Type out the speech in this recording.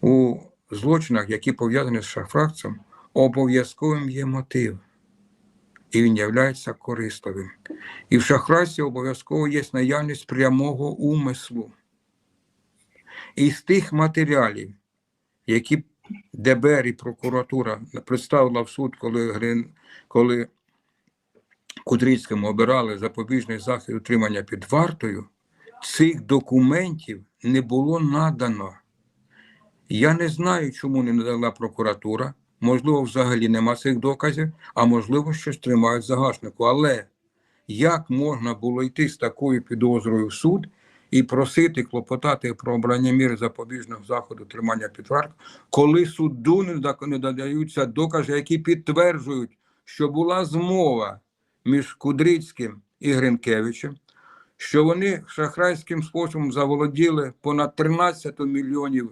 у злочинах, які пов'язані з шахрайством, обов'язковим є мотив. І він являється корисливим. І в шахрайстві обов'язково є наявність прямого умислу. І з тих матеріалів, які ДБР і прокуратура представила в суд, коли, коли Кудрицькому обирали запобіжний захід утримання під вартою, цих документів не було надано. Я не знаю, чому не надала прокуратура. Можливо, взагалі нема цих доказів, а можливо, щось тримають загашнику. Але як можна було йти з такою підозрою в суд і просити клопотати про обрання міри запобіжного заходу тримання під вартою, коли суду не додаються докази, які підтверджують, що була змова між Кудрицьким і Гринкевичем, що вони шахрайським способом заволоділи понад 13 мільйонів